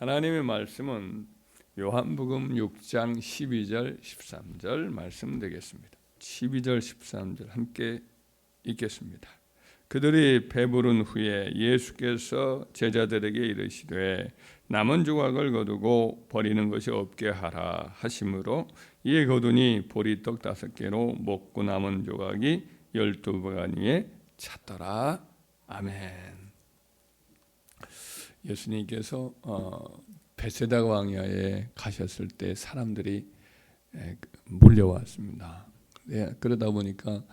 하나님의 말씀은 요한복음 6장 12절 13절 말씀 되겠습니다. 12절 13절 함께 읽겠습니다. 그들이 배부른 후에 예수께서 제자들에게 이르시되 남은 조각을 거두고 버리는 것이 없게 하라 하심으로 이에 거두니 보리떡 다섯 개로 먹고 남은 조각이 열두 바가니에 찼더라. 아멘. 예수님께서 어, 베세다 광야에 가셨을 때 사람들이 에, 몰려왔습니다. 네, 그러다 보니까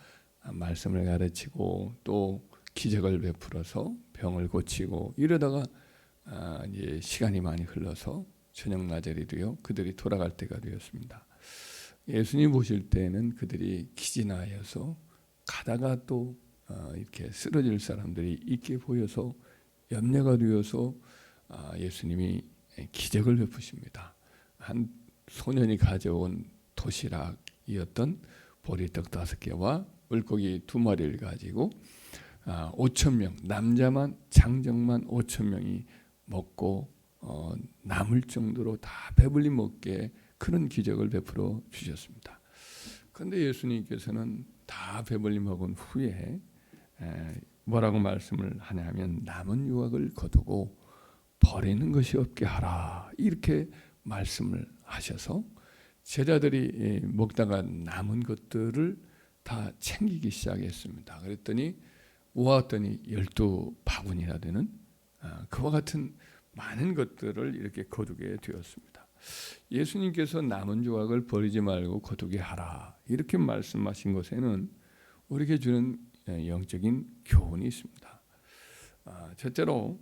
말씀을 가르치고 또 기적을 베풀어서 병을 고치고 이러다가 아, 이제 시간이 많이 흘러서 저녁 나절이 되어 그들이 돌아갈 때가 되었습니다. 예수님 보실 때는 그들이 기진하여서 가다가 또 어, 이렇게 쓰러질 사람들이 있게 보여서 염려가 되어서 아, 예수님이 기적을 베푸십니다. 한 소년이 가져온 도시락이었던 보리떡 다섯 개와 물고기 두 마리를 가지고 아, 5천 명 남자만 장정만 5천 명이 먹고 어, 남을 정도로 다 배불리 먹게 그런 기적을 베풀어 주셨습니다. 그런데 예수님께서는 다 배불리 먹은 후에 에, 뭐라고 말씀을 하냐면 남은 유학을 거두고 버리는 것이 없게 하라 이렇게 말씀을 하셔서 제자들이 먹다가 남은 것들을 다 챙기기 시작했습니다. 그랬더니 모았더니 열두 바구니나 되는 아, 그와 같은 많은 것들을 이렇게 거두게 되었습니다. 예수님께서 남은 조각을 버리지 말고 거두게 하라 이렇게 말씀하신 것에는 우리에게 주는 예, 영적인 교훈이 있습니다. 아, 첫째로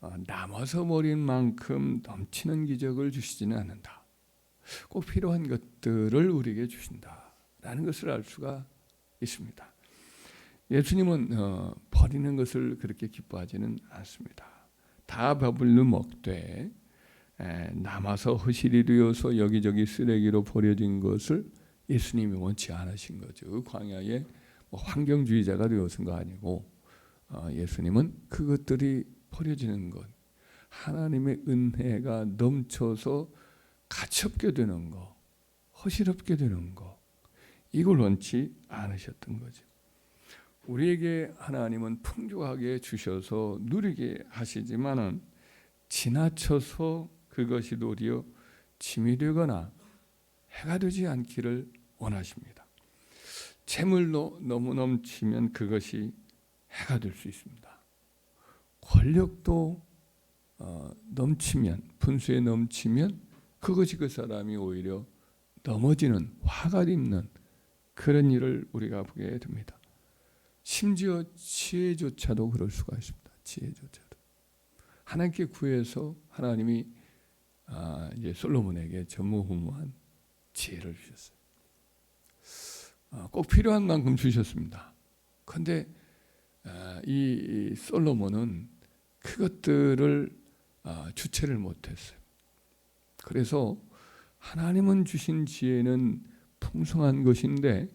아, 남아서 버린 만큼 넘치는 기적을 주시지는 않는다. 꼭 필요한 것들을 우리에게 주신다라는 것을 알 수가 있습니다. 예수님은 어, 버리는 것을 그렇게 기뻐하지는 않습니다. 다 배불러 먹되 에, 남아서 허실이 되어서 여기저기 쓰레기로 버려진 것을 예수님이 원치 않으신 거죠. 그 광야에 뭐 환경주의자가 되어선 거 아니고 어, 예수님은 그것들이 버려지는 것, 하나님의 은혜가 넘쳐서 가치없게 되는 거, 허실없게 되는 거, 이걸 원치 않으셨던 거죠. 우리에게 하나님은 풍족하게 주셔서 누리게 하시지만은 지나쳐서 그것이 도리어 짐이 되거나 해가 되지 않기를 원하십니다. 재물로 너무 넘치면 그것이 해가 될 수 있습니다. 권력도 어, 넘치면 분수에 넘치면 그것이 그 사람이 오히려 넘어지는 화가 입는 그런 일을 우리가 보게 됩니다. 심지어 지혜조차도 그럴 수가 있습니다. 지혜조차도 하나님께 구해서 하나님이 아, 이제 솔로몬에게 전무후무한 지혜를 주셨어요. 아, 꼭 필요한 만큼 주셨습니다. 그런데 아, 이 솔로몬은 그것들을 아, 주체를 못했어요. 그래서 하나님은 주신 지혜는 풍성한 것인데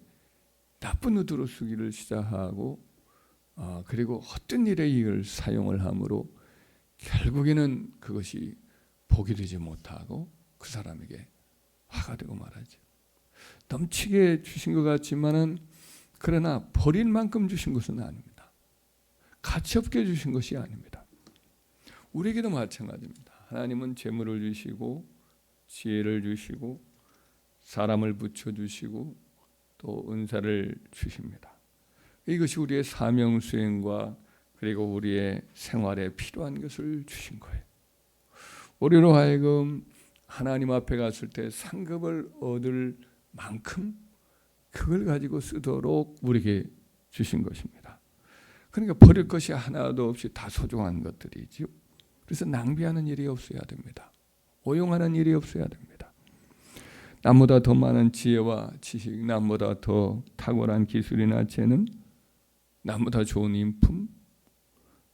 나쁜 의도로 쓰기를 시작하고 아, 그리고 헛된 일에 이걸 사용을 함으로 결국에는 그것이 복이 되지 못하고 그 사람에게 화가 되고 말하죠. 넘치게 주신 것 같지만은 그러나 버릴 만큼 주신 것은 아닙니다. 가치 없게 주신 것이 아닙니다. 우리에게도 마찬가지입니다. 하나님은 재물을 주시고 지혜를 주시고 사람을 붙여 주시고 또 은사를 주십니다. 이것이 우리의 사명 수행과 그리고 우리의 생활에 필요한 것을 주신 거예요. 우리로 하여금 하나님 앞에 갔을 때 상급을 얻을 만큼 그걸 가지고 쓰도록 우리에게 주신 것입니다. 그러니까 버릴 것이 하나도 없이 다 소중한 것들이지요. 그래서 낭비하는 일이 없어야 됩니다. 오용하는 일이 없어야 됩니다. 남보다 더 많은 지혜와 지식, 남보다 더 탁월한 기술이나 재능, 남보다 좋은 인품,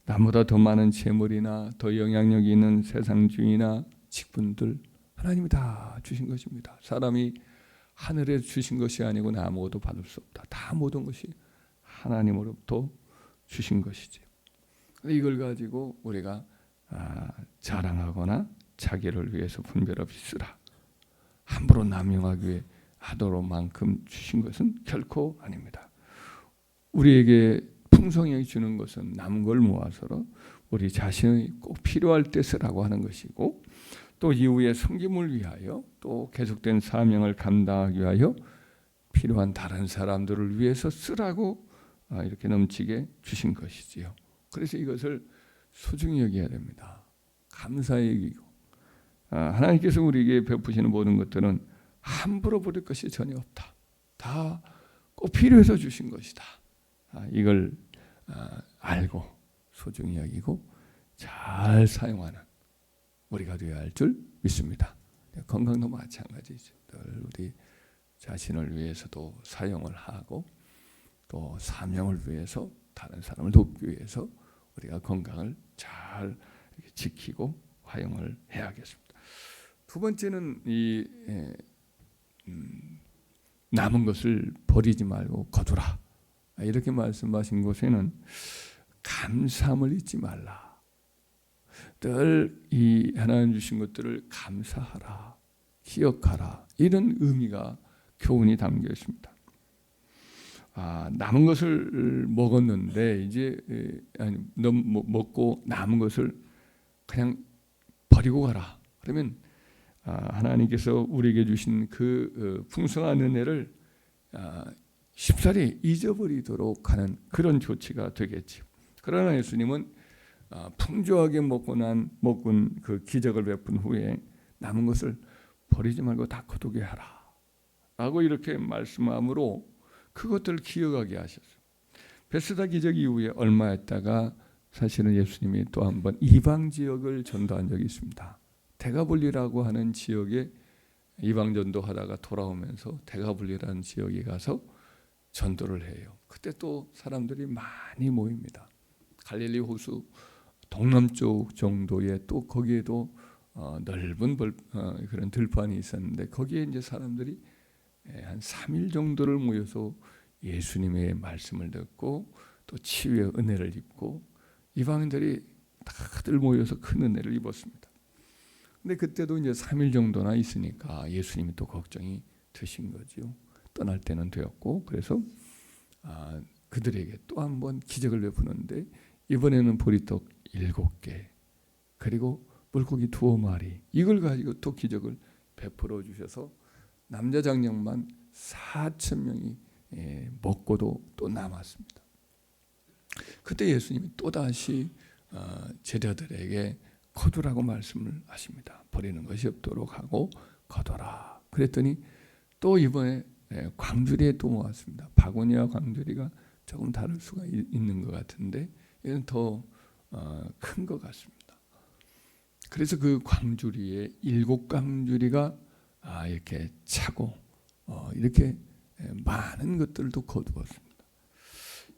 남보다 더 많은 재물이나 더 영향력 있는 세상주의나 직분들 하나님이 다 주신 것입니다. 사람이 하늘에 주신 것이 아니고 아무것도 받을 수 없다. 다 모든 것이 하나님으로부터 주신 것이지. 이걸 가지고 우리가 아, 자랑하거나 자기를 위해서 분별 없이 쓰라. 함부로 남용하기 위해 하도록 만큼 주신 것은 결코 아닙니다. 우리에게 풍성하게 주는 것은 남은 걸 모아서로 우리 자신이 꼭 필요할 때 쓰라고 하는 것이고 또 이후에 섬김을 위하여 또 계속된 사명을 감당하기 위하여 필요한 다른 사람들을 위해서 쓰라고 아, 이렇게 넘치게 주신 것이지요. 그래서 이것을 소중히 여겨야 됩니다. 감사히 여기고 아, 하나님께서 우리에게 베푸시는 모든 것들은 함부로 버릴 것이 전혀 없다. 다 꼭 필요해서 주신 것이다. 아, 이걸 알고 소중히 여기고 잘 사용하는 우리가 되어야 할 줄 믿습니다. 건강도 마찬가지죠. 늘 우리 자신을 위해서도 사용을 하고 또 사명을 위해서 다른 사람을 돕기 위해서 우리가 건강을 잘 지키고 활용을 해야겠습니다. 두 번째는 이 음, 남은 것을 버리지 말고 거두라 이렇게 말씀하신 곳에는 감사함을 잊지 말라. 늘 이 하나님 주신 것들을 감사하라, 기억하라 이런 의미가 교훈이 담겨 있습니다. 아, 남은 것을 먹었는데 이제 아니 너무 먹고 남은 것을 그냥 버리고 가라. 그러면 아, 하나님께서 우리에게 주신 그 어, 풍성한 은혜를 아, 쉽사리 잊어버리도록 하는 그런 조치가 되겠지. 그러나 예수님은 아, 풍조하게 먹고 난 먹은 그 기적을 베푼 후에 남은 것을 버리지 말고 다 거두게 하라. 라고 이렇게 말씀함으로 그것들을 기억하게 하셨어요. 베스다 기적 이후에 얼마 있다가 사실은 예수님이 또 한 번 이방 지역을 전도한 적이 있습니다. 대가볼리라고 하는 지역에 이방 전도하다가 돌아오면서 대가볼리라는 지역에 가서 전도를 해요. 그때 또 사람들이 많이 모입니다. 갈릴리 호수 동남쪽 정도에 또 거기에도 어, 넓은 벌, 어, 그런 들판이 있었는데 거기에 이제 사람들이 예, 한 3일 정도를 모여서 예수님의 말씀을 듣고 또 치유의 은혜를 입고 이방인들이 다들 모여서 큰 은혜를 입었습니다. 근데 그때도 이제 3일 정도나 있으니까 예수님이 또 걱정이 되신 거죠. 떠날 때는 되었고 그래서 아, 그들에게 또 한 번 기적을 베푸는데 이번에는 보리떡 일곱 개 그리고 물고기 두어 마리 이걸 가지고 또 기적을 베풀어 주셔서 남자 장령만 4천 명이 예, 먹고도 또 남았습니다. 그때 예수님이 또 다시 어, 제자들에게 거두라고 말씀을 하십니다. 버리는 것이 없도록 하고 거둬라. 그랬더니 또 이번에 예, 광주리에 또 모았습니다. 바구니와 광주리가 조금 다를 수가 있는 것 같은데 이건 더 큰것 어, 같습니다. 그래서 그 광주리에 일곱 광주리가 아, 이렇게 차고 어, 이렇게 많은 것들도 거두었습니다.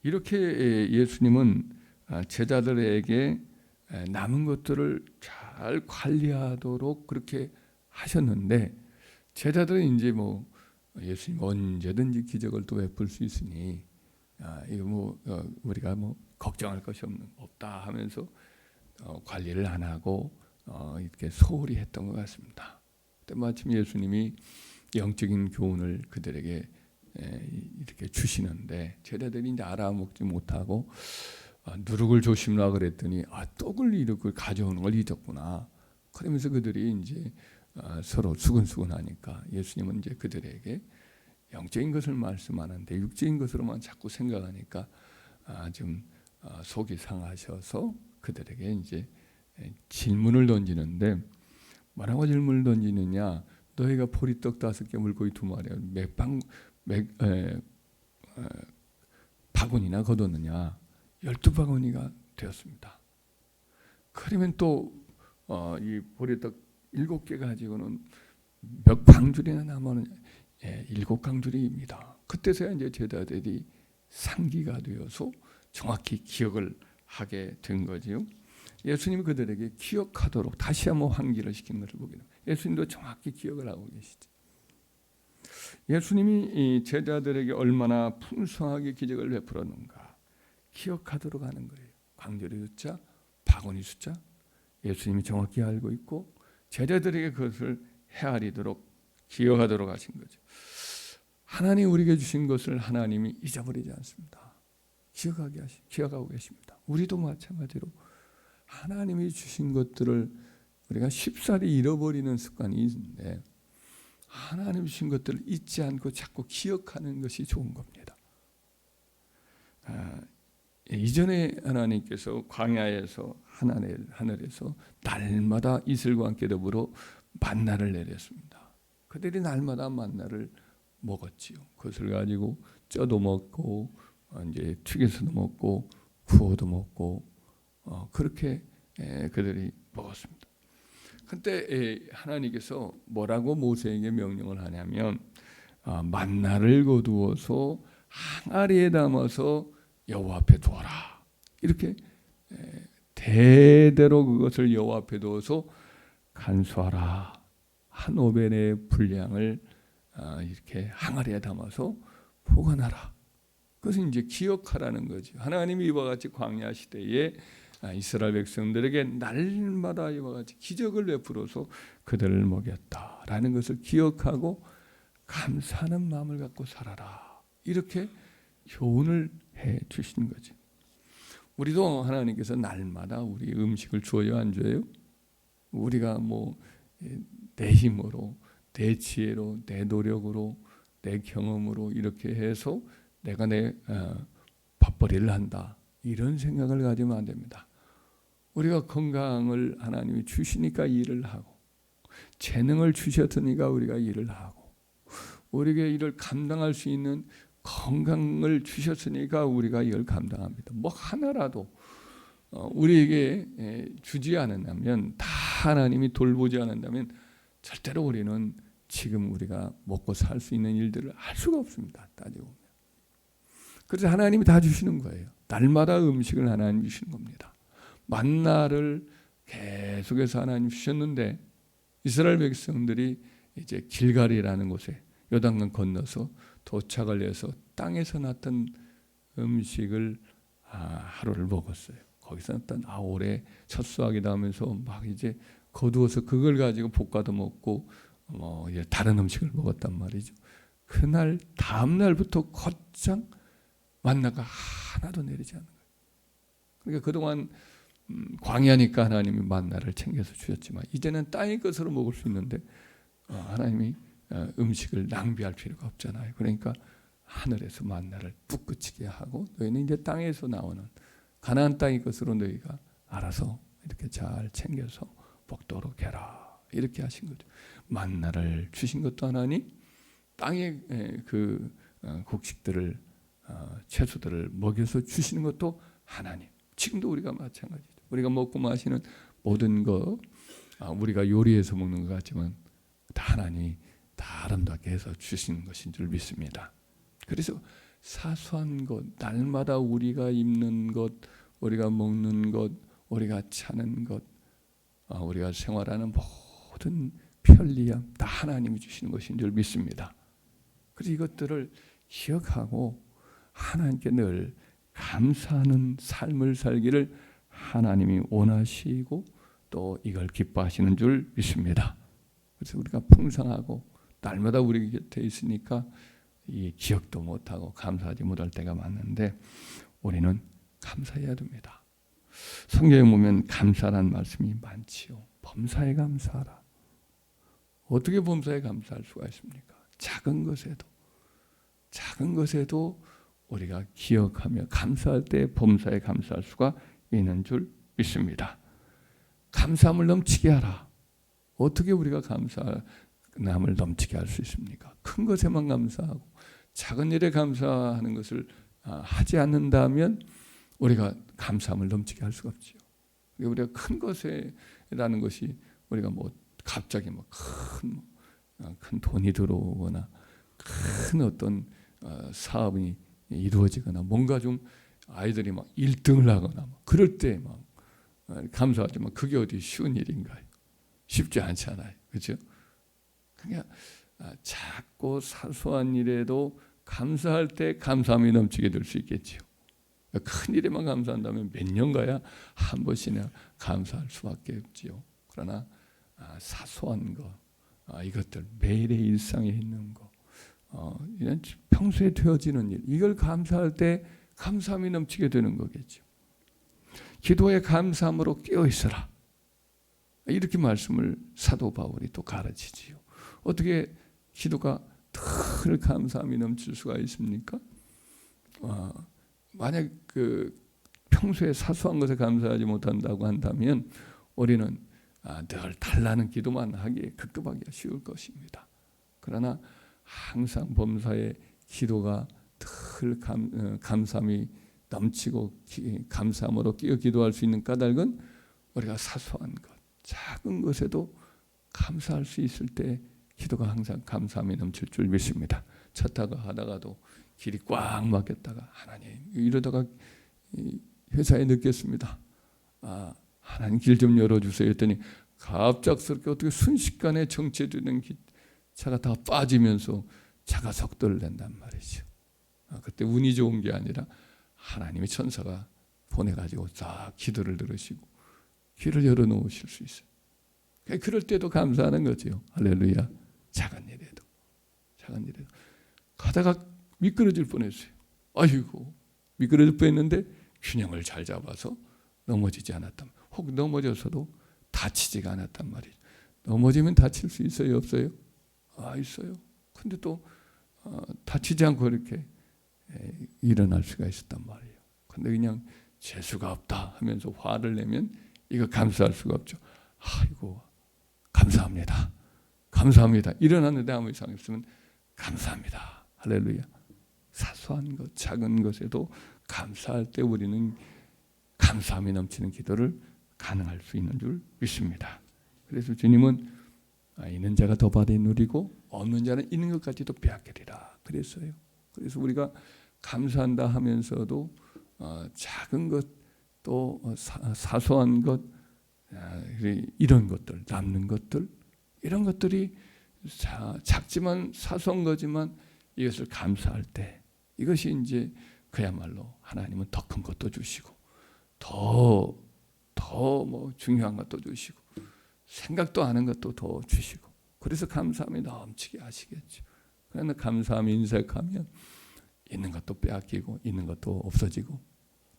이렇게 예수님은 아, 제자들에게 남은 것들을 잘 관리하도록 그렇게 하셨는데 제자들은 이제 뭐 예수님 언제든지 기적을 또 베풀 수 있으니 아, 이거 뭐 어, 우리가 뭐 걱정할 것이 없는 없다 하면서 어, 관리를 안 하고 어, 이렇게 소홀히 했던 것 같습니다. 때마침 예수님이 영적인 교훈을 그들에게 이렇게 주시는데 제자들이 이제 알아먹지 못하고 아, 누룩을 조심라 그랬더니 아 떡을 이렇게 가져오는 걸 잊었구나. 그러면서 그들이 이제 아, 서로 수근수근하니까 예수님은 이제 그들에게 영적인 것을 말씀하는데 육적인 것으로만 자꾸 생각하니까 아, 좀 속이 상하셔서 그들에게 이제 질문을 던지는데 뭐라고 질문을 던지느냐? 너희가 보리떡 다섯 개, 물고기 두 마리, 맥방 맥 에, 에, 바구니나 거뒀느냐? 열두 바구니가 되었습니다. 그러면 또이 어, 보리떡 일곱 개 가지고는 몇 강줄이나 남았느냐? 예, 일곱 강줄이입니다. 그때서야 이제 제자들이 상기가 되어서 정확히 기억을 하게 된 거지요. 예수님이 그들에게 기억하도록 다시 한번 환기를 시킨 것을 보게 됩니다. 예수님도 정확히 기억을 하고 계시죠. 예수님이 제자들에게 얼마나 풍성하게 기적을 베풀었는가 기억하도록 하는 거예요. 광절의 숫자, 바구니 숫자 예수님이 정확히 알고 있고 제자들에게 그것을 헤아리도록 기억하도록 하신 거죠. 하나님 우리에게 주신 것을 하나님이 잊어버리지 않습니다. 기억하게 하시, 기억하고 계십니다. 우리도 마찬가지로 하나님이 주신 것들을 우리가 쉽사리 잃어버리는 습관이 있는데 하나님 주신 것들을 잊지 않고 자꾸 기억하는 것이 좋은 겁니다. 아, 이전에 하나님께서 광야에서 하늘, 하늘에서 날마다 이슬과 함께 더불어 만나를 내렸습니다. 그들이 날마다 만나를 먹었지요. 그것을 가지고 쪄도 먹고 어, 이제 튀겨서도 먹고 구워도 먹고 어, 그렇게 에, 그들이 먹었습니다. 그때 하나님께서 뭐라고 모세에게 명령을 하냐면 아, 만나를 거두어서 항아리에 담아서 여호와 앞에 두어라 이렇게 대대로 그것을 여호와 앞에 두어서 간수하라 한 오벤의 분량을 아, 이렇게 항아리에 담아서 보관하라. 그것은 이제 기억하라는 거죠. 하나님이 이와 같이 광야 시대에 아, 이스라엘 백성들에게 날마다 이와 같이 기적을 베풀어서 그들을 먹였다라는 것을 기억하고 감사하는 마음을 갖고 살아라. 이렇게 교훈을 해 주시는 거죠. 우리도 하나님께서 날마다 우리 음식을 주어요, 안 줘요? 우리가 뭐 내 힘으로, 내 지혜로, 내 노력으로, 내 경험으로 이렇게 해서 내가 내 어, 밥벌이를 한다. 이런 생각을 가지면 안 됩니다. 우리가 건강을 하나님이 주시니까 일을 하고 재능을 주셨으니까 우리가 일을 하고 우리에게 일을 감당할 수 있는 건강을 주셨으니까 우리가 이걸 감당합니다. 뭐 하나라도 어, 우리에게 주지 않는다면 다 하나님이 돌보지 않는다면 절대로 우리는 지금 우리가 먹고 살 수 있는 일들을 할 수가 없습니다. 따지고. 그래서 하나님이 다 주시는 거예요. 날마다 음식을 하나님 주시는 겁니다. 만나를 계속해서 하나님 주셨는데 이스라엘 백성들이 이제 길갈이라는 곳에 요단강 건너서 도착을 해서 땅에서 났던 음식을 아, 하루를 먹었어요. 거기서 났던 아올에 첫 수확이다 하면서 막 이제 거두어서 그걸 가지고 볶아도 먹고 뭐 다른 음식을 먹었단 말이죠. 그날 다음 날부터 곧장 만나가 하나도 내리지 않는 거예요. 그러니까 그동안 음, 광야니까 하나님이 만나를 챙겨서 주셨지만 이제는 땅의 것으로 먹을 수 있는데 어, 하나님이 어, 음식을 낭비할 필요가 없잖아요. 그러니까 하늘에서 만나를 뚝 그치게 하고 너희는 이제 땅에서 나오는 가나안 땅의 것으로 너희가 알아서 이렇게 잘 챙겨서 복도록 해라 이렇게 하신 거죠. 만나를 주신 것도 하나님, 땅의 그 어, 곡식들을 채소들을 먹여서 주시는 것도 하나님. 지금도 우리가 마찬가지죠. 우리가 먹고 마시는 모든 것 아, 우리가 요리해서 먹는 것 같지만 다 하나님이 다 아름답게 해서 주시는 것인 줄 믿습니다. 그래서 사소한 것, 날마다 우리가 입는 것, 우리가 먹는 것, 우리가 차는 것, 아, 우리가 생활하는 모든 편리함 다 하나님이 주시는 것인 줄 믿습니다. 그래서 이것들을 기억하고 하나님께 늘 감사하는 삶을 살기를 하나님이 원하시고 또 이걸 기뻐하시는 줄 믿습니다. 그래서 우리가 풍성하고 날마다 우리 곁에 있으니까 이 기억도 못하고 감사하지 못할 때가 많은데 우리는 감사해야 됩니다. 성경에 보면 감사란 말씀이 많지요. 범사에 감사하라. 어떻게 범사에 감사할 수가 있습니까? 작은 것에도 작은 것에도 우리가 기억하며 감사할 때 범사에 감사할 수가 있는 줄 믿습니다. 감사함을 넘치게 하라. 어떻게 우리가 감사함을 넘치게 할 수 있습니까? 큰 것에만 감사하고 작은 일에 감사하는 것을 아, 하지 않는다면 우리가 감사함을 넘치게 할 수가 없지요. 우리가 큰 것에라는 것이 우리가 뭐 갑자기 뭐큰큰 뭐, 아, 돈이 들어오거나 큰 어떤 어, 사업이 이루어지거나 뭔가 좀 아이들이 막 1등을 하거나 막 그럴 때막 어, 감사하지만 그게 어디 쉬운 일인가요? 쉽지 않잖아요. 그렇죠? 그냥 아, 작고 사소한 일에도 감사할 때 감사함이 넘치게 될 수 있겠지요. 큰 일에만 감사한다면 몇 년 가야 한 번씩이나 감사할 수밖에 없지요. 그러나 아, 사소한 거 아, 이것들 매일의 일상에 있는 거 어, 평소에 되어지는 일 이걸 감사할 때 감사함이 넘치게 되는 거겠죠. 기도에 감사함으로 깨어 있어라. 이렇게 말씀을 사도 바울이 또 가르치지요. 어떻게 기도가 늘 감사함이 넘칠 수가 있습니까? 어, 만약 그 평소에 사소한 것에 감사하지 못한다고 한다면 우리는 아, 늘 달라는 기도만 하기에 급급하기가 쉬울 것입니다. 그러나 항상 범사에 기도가 늘 감, 어, 감사함이 넘치고 기, 감사함으로 끼어 기도할 수 있는 까닭은 우리가 사소한 것, 작은 것에도 감사할 수 있을 때 기도가 항상 감사함이 넘칠 줄 믿습니다. 차 타고 하다가도 길이 꽉 막혔다가 하나님 이러다가 회사에 늦겠습니다. 아 하나님 길 좀 열어주세요 했더니 갑작스럽게 어떻게 순식간에 정체되는 차가 다 빠지면서 차가 낸단 말이죠. 아, 그때 운이 좋은 게 아니라 하나님의 천사가 보내가지고 싹 기도를 들으시고 길을 열어놓으실 수 있어요. 그럴 때도 감사하는 거죠. 할렐루야. 작은 일에도 작은 일에도 가다가 미끄러질 뻔했어요. 아이고 미끄러질 뻔했는데 균형을 잘 잡아서 넘어지지 않았단 혹 넘어져서도 다치지가 않았단 말이죠. 넘어지면 다칠 수 있어요, 없어요? 아 있어요. 근데 또 어, 다치지 않고 이렇게 에, 일어날 수가 있었단 말이에요. 근데 그냥 재수가 없다 하면서 화를 내면 이거 감사할 수가 없죠. 아이고 감사합니다. 감사합니다. 일어났는데 아무 이상 없으면 감사합니다. 할렐루야. 사소한 것, 작은 것에도 감사할 때 우리는 감사함이 넘치는 기도를 가능할 수 있는 줄 믿습니다. 그래서 주님은 아, 있는 자가 더 받아 누리고 없는 자는 있는 것까지도 빼앗기리라 그랬어요. 그래서 우리가 감사한다 하면서도 어, 작은 것 또 사소한 것 아, 이런 것들 남는 것들 이런 것들이 작지만 사소한 거지만 이것을 감사할 때 이것이 이제 그야말로 하나님은 더 큰 것도 주시고 더 더 뭐 중요한 것도 주시고 생각도 않은 것도 더 주시고 그래서 감사함이 넘치게 하시겠죠. 그러나 감사함이 인색하면 있는 것도 빼앗기고 있는 것도 없어지고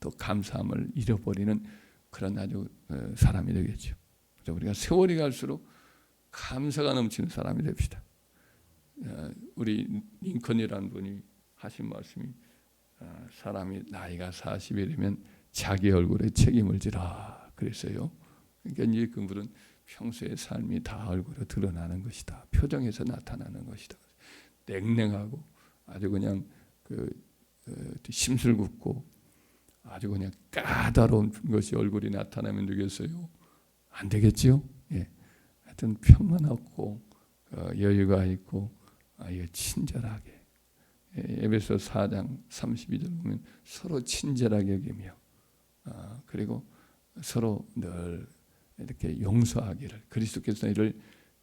또 감사함을 잃어버리는 그런 아주 어, 사람이 되겠죠. 그래서 우리가 세월이 갈수록 감사가 넘치는 사람이 됩시다. 어, 우리 링컨이라는 분이 하신 말씀이 어, 사람이 나이가 40이 되면 자기 얼굴에 책임을 지라 그랬어요. 그러니까 이제 그분은 평소의 삶이 다 얼굴에 드러나는 것이다. 표정에서 나타나는 것이다. 냉랭하고 아주 그냥 그 심술궂고 아주 그냥 까다로운 것이 얼굴이 나타나면 되겠어요? 안 되겠지요? 예. 하여튼 평안하고 어, 여유가 있고 아, 친절하게 예, 에베소 4장 32절 보면 서로 친절하게 여기며 아, 그리고 서로 늘 이렇게 용서하기를 그리스도께서 이를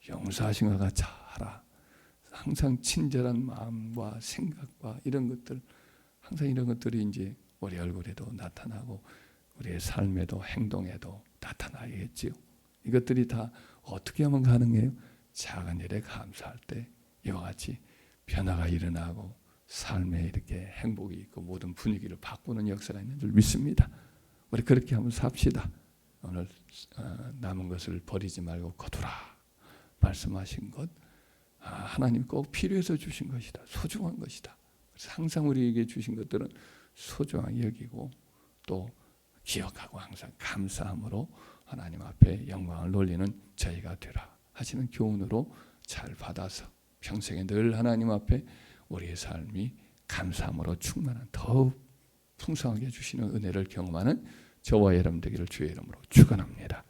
용서하신 것 같이 하라. 항상 친절한 마음과 생각과 이런 것들 항상 이런 것들이 이제 우리 얼굴에도 나타나고 우리의 삶에도 행동에도 나타나겠지요. 이것들이 다 어떻게 하면 가능해요? 작은 일에 감사할 때 이와 같이 변화가 일어나고 삶에 이렇게 행복이 있고 모든 분위기를 바꾸는 역사가 있는 줄 믿습니다. 우리 그렇게 한번 삽시다. 오늘 어, 남은 것을 버리지 말고 거두라 말씀하신 것 아, 하나님 꼭 필요해서 주신 것이다. 소중한 것이다. 항상 우리에게 주신 것들은 소중하게 여기고 또 기억하고 항상 감사함으로 하나님 앞에 영광을 돌리는 저희가 되라 하시는 교훈으로 잘 받아서 평생에 늘 하나님 앞에 우리의 삶이 감사함으로 충만한 더욱 풍성하게 주시는 은혜를 경험하는 저와 여러분 되기를 주의 이름으로 축원합니다.